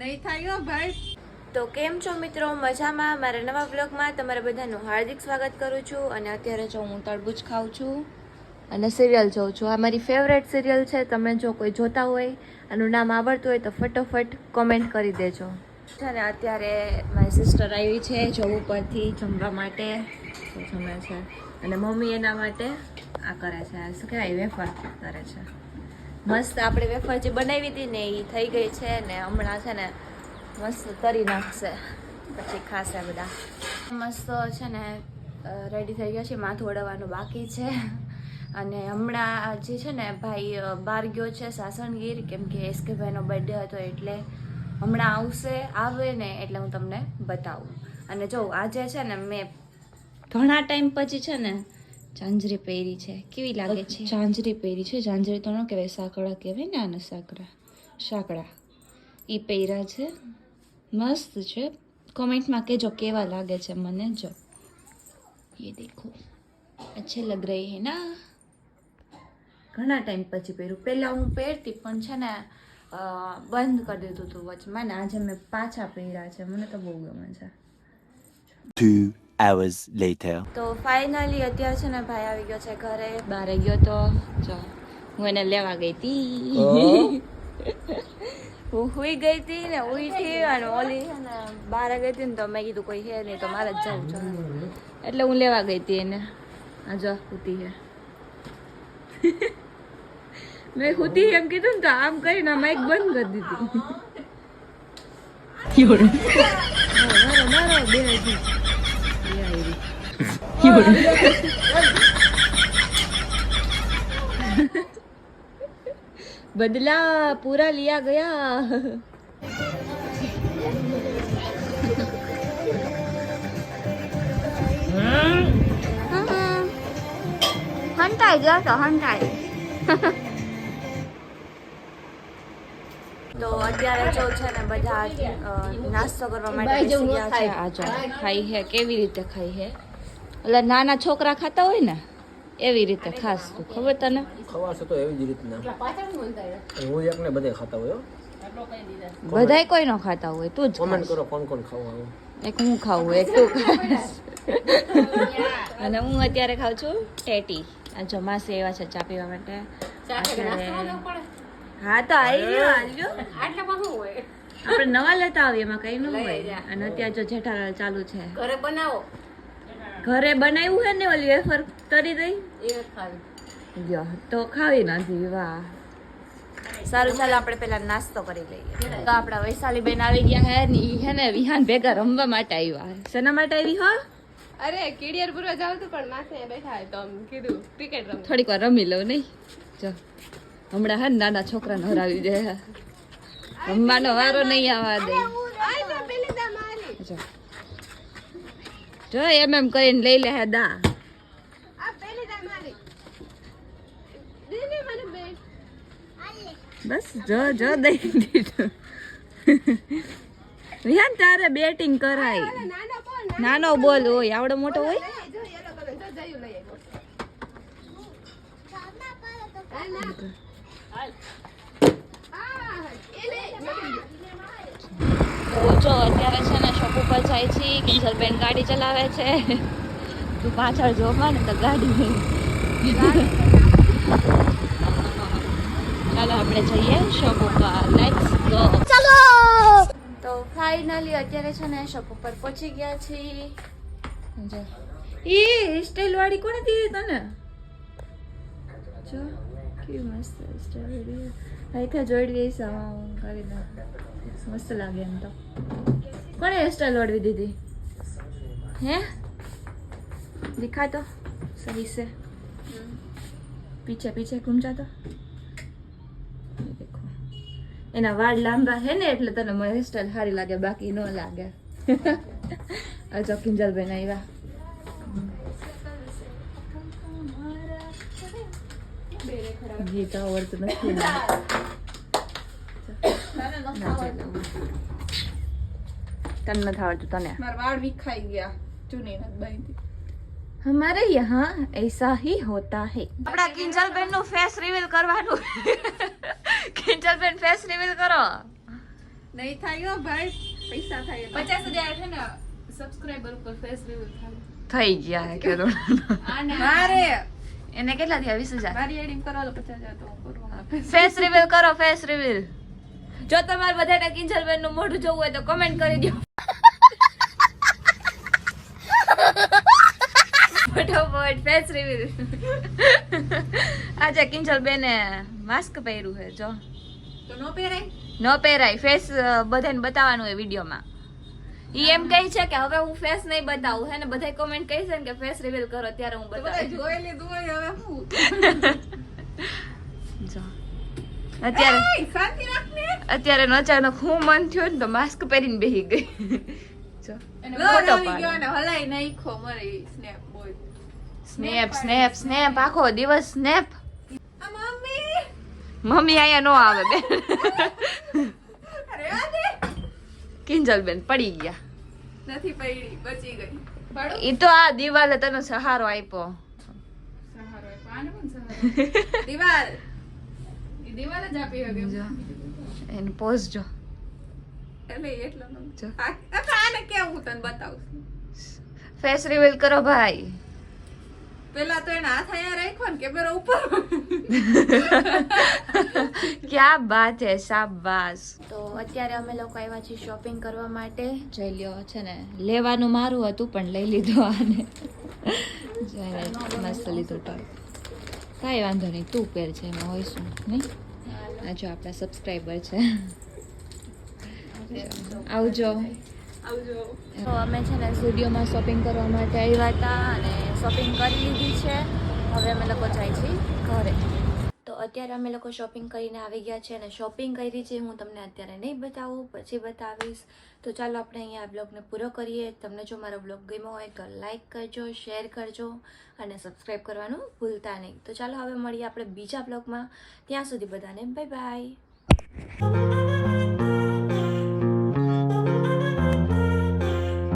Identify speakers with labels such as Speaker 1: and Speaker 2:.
Speaker 1: નહીં થાય ભાઈ.
Speaker 2: તો કેમ છો મિત્રો? મજામાં? મારા નવા બ્લોગમાં તમારા બધાનું હાર્દિક સ્વાગત કરું છું અને અત્યારે જો હું તરબૂચ ખાઉં છું અને સિરિયલ જોઉં છું. આ મારી ફેવરેટ સિરિયલ છે. તમે જો કોઈ જોતા હોય, આનું નામ આવડતું હોય તો ફટોફટ કોમેન્ટ કરી દેજો. છે ને અત્યારે મારી સિસ્ટર આવી છે જોબ ઉપરથી જમવા માટે. જમે છે. અને મમ્મી એના માટે આ કરે છે. શું કહેવાય? વેફર કરે છે. મસ્ત આપણે વેફર જે બનાવી હતી ને એ થઈ ગઈ છે ને હમણાં છે ને મસ્ત તરી નાખશે. પછી ખાશે બધા. મસ્ત છે ને રેડી થઈ ગયા છે, માથું ઓળવવાનું બાકી છે. અને હમણાં જે છે ને ભાઈ બહાર ગયો છે સાસણગીર, કેમ કે એસકે ભાઈનો બર્થડે હતો એટલે હમણાં આવશે, આવે ને એટલે હું તમને બતાવું. અને જો, આજે છે ને મેં ઘણા ટાઈમ પછી છે ને ઝાંઝરી પહેરી છે. કેવી લાગે છે? ઝાંઝરી પહેરી છે. ઝાંઝરી તો ન કહેવાય. સાંકળા કહેવાય ને આને સાંકળા સાંકળા એ પહેર્યા છે. મસ્ત છે. કોમેન્ટમાં કહેજો કેવા લાગે છે મને. જો. એ દેખો. અચ્છે લગ રહી હે ના. ઘણા ટાઈમ પછી પહેર્યું. પહેલાં હું પહેરતી પણ છે ને બંધ કરી દીધું હતું વચમાં ને આજે મેં પાછા પહેર્યા છે. મને તો બહુ ગમે છે.
Speaker 3: Hours later.
Speaker 2: તો ફાઇનલી અત્યારે છે ને ભાઈ આવી ગયો છે ઘરે બહાર ગયો તો જો હું એને લેવા ગઈ હતી હું હુઈ ગઈ હતી ને ઉઠી અને ઓલી છે ને બહાર ગઈ હતી ને તો મેં કીધું કોઈ હે નહીં તો મારે જ જવું છે એટલે હું લેવા ગઈ હતી એને આ જો ઉતી હે મેં હુતી એમ કીધું ને તો આમ કરીને માઇક બંધ કરી દીધી મારો મારો બે. બદલા પૂરા લિયા ગયા. હંટાઈ ગયા તો હંટાઈ તો અત્યારે જો છે ને બધા નાસ્તો કરવા માટે ખાઈ હે કેવી રીતે ખાઈ હે? એટલે નાના છોકરા ખાતા હોય ને એવી રીતે ખાસ. તું ખબર તને?
Speaker 4: ખવાશે તો એવી જ રીતના. હું એક ને બધે ખાતા હોય
Speaker 2: બધાય કોઈ ન ખાતા હોય તું જ
Speaker 4: કમેન્ટ કરો કોણ કોણ ખાવું આવું.
Speaker 2: એક હું ખાવું એક તું અને હું અત્યારે ખાઉં છું ટેટી. આ જો એવા છે ચા પીવા માટે. હા તો આવી ગયો આવી ગયો. આપણે નવા લેતા આવીએ એમાં કઈ ન હોય. અને અત્યારે જો જેઠાલાલ ચાલુ છે.
Speaker 1: ઘરે બનાવો.
Speaker 2: ઘરે બનાવ્યું હે ને ઓલી વેફર? તરી દઈ?
Speaker 1: એ ખાવી.
Speaker 2: લ્યો તો ખાવી નથી વાહ. સારું ચાલો આપણે પેલા નાસ્તો કરી લઈએ. તો આપણા વૈશાલી બેન આવી ગયા હે ને ઈ હે ને વિહાન ભેગા રમવા માટે આવ્યા શેના માટે આવી હો?
Speaker 1: અરે કીડિયર પૂરા જાવ તો પણ માથે બેઠા હોય તો આમ કીધું ક્રિકેટ રમ
Speaker 2: થોડીક વાર રમી લઉં નહીં. જો હમણાં હે નાના છોકરાને હરાવી દે રમવાનો વારો નહીં આવવા દે જો જો એમ એમ કરીને લઈ લે દા. બસ જો જો દઈ દીધું. વિહાન તારે બેટિંગ કરાય.
Speaker 1: નાનો બોલ
Speaker 2: હોય. આવડો મોટો હોય?
Speaker 1: જો
Speaker 2: અત્યારે છે ઉપર જાય છે કિંજલબેન ગાડી ચલાવે છે. તું પાછળ જોવા ને તો ગાડી. ચાલો આપણે જઈએ શોપ ઉપર. લેટ્સ ગો ચાલો! તો ફાઇનલી અત્યારે છે ને શોપ ઉપર પહોંચી ગયા છીએ. જો. એ સ્ટાઇલ વાળી કોને દીધી તને? જો કેવી મસ્ત સ્ટાઇલ અહીંથી જોડી ગઈ સામા કરી નાખ મસ્ત લાગે એમ તો. કોણે હેરસ્ટાઈલ વાળવી દીધી? હે? દેખાતો? સહી છે. પીછે પીછે ઘૂમજા તો એના વાળ લાંબા હે ને એટલે તને હેરસ્ટાઈલ સારી લાગે, બાકી ન લાગે. અચો કિંજલબેન આવ્યા ગીત આવડતું નથી. તને નથી આવડતું તને
Speaker 1: મારા વાળ વિખાઈ ગયા ચૂની નથી બાંધી
Speaker 2: हमारे यहाँ ऐसा ही होता है આપણા કિંજલ બેન નું ફેસ રિવીલ કરવાનું કિંજલ બેન ફેસ રિવીલ કરો
Speaker 1: નહીં થાય હો ભાઈ પૈસા થાય એટલે.
Speaker 5: પચાસ હજાર છે ને સબસ્ક્રાઇબર ઉપર ફેસ રિવીલ થાય
Speaker 2: થઈ ગયા કે
Speaker 5: આને
Speaker 1: મારે
Speaker 2: એને કેટલા થયા વીસ હજાર
Speaker 5: મારી એડિંગ કરવા તો પચાસ હજાર તો હું કરું હા.
Speaker 2: ફેસ રિવીલ કરો ફેસ રિવીલ જો તમારે બધાને કિંજલબેનનું મોઢું જોવું હોય તો કમેન્ટ કરી દો. ફટાફટ ફેસ રિવીલ આજે કિંજલબેને માસ્ક પહેર્યું છે જો.
Speaker 1: તો નો પહેરાય?
Speaker 2: ન પહેરાય ફેસ બધાને બતાવવાનું હોય વિડીયોમાં. ઈ એમ કહે છે કે હવે હું ફેસ નહીં બતાવું હે ને? બધા કોમેન્ટ કહે છે ને કે ફેસ રિવીલ કરો ત્યારે હું બતાવું.
Speaker 1: જોઈ લીધું હોય હવે હું?
Speaker 2: જો. અત્યારે
Speaker 1: શાંતિ રાખ. ને
Speaker 2: અત્યારે અચાનક હું મન થયું ને તો માસ્ક પહેરીને બેહી ગઈ.
Speaker 1: સ્નેપ
Speaker 2: સ્નેપ સ્નેપ આખો દિવસ સ્નેપ
Speaker 1: મમ્મી!
Speaker 2: અહીંયા નો આવે બેન.
Speaker 1: અરે
Speaker 2: કિંજલ બેન પડી ગયા.
Speaker 1: નથી પડી બચી ગઈ.
Speaker 2: ઈ તો આ દિવાલે તને સહારો આપ્યો.
Speaker 5: સહારો આપ્યો. આને પણ સહારો
Speaker 1: દિવાલ.
Speaker 5: દિવાલ જ આપી
Speaker 2: જો. એને પોઝ જો.
Speaker 1: એટલે એટલો
Speaker 2: જો.
Speaker 1: આને કેવું હું તને બતાવું છું.
Speaker 2: ફેસ રિવીલ કરો ભાઈ.
Speaker 1: પેલા તો એના હાથ અહીંયા રાખ્યો ને કેમેરા ઉપર.
Speaker 2: ક્યાં બાત હે શાબાશ. તો અત્યારે અમે લોકો આવ્યા છીએ શોપિંગ કરવા માટે. જઈ લ્યો છે ને લેવાનું મારું હતું પણ લઈ લીધું આને. જોઈને મસ્ત લીધું ટોપ કાંઈ વાંધો નહીં તું પહેર છે એમાં હોય શું નહીં? આ જો આપણા સબસ્ક્રાઈબર છે. આવજો.
Speaker 1: આવજો.
Speaker 2: તો અમે છે ને સ્ટુડિયોમાં શોપિંગ કરવા માટે આવ્યા હતા અને શોપિંગ કરી લીધી છે. હવે અમે લોકો જાય છીએ ઘરે. અત્યારે અમે લોકો શોપિંગ કરીને આવી ગયા છે અને શોપિંગ કરી છે હું તમને અત્યારે નહીં બતાવું, પછી બતાવીશ. તો ચાલો આપણે અહીંયા આ બ્લોગને પૂરો કરીએ. તમને જો મારો બ્લોગ ગમ્યો હોય તો લાઇક કરજો શેર કરજો અને સબસ્ક્રાઈબ કરવાનું ભૂલતા નહીં. તો ચાલો હવે મળીએ આપણે બીજા બ્લોગમાં. ત્યાં સુધી બધાને બાય બાય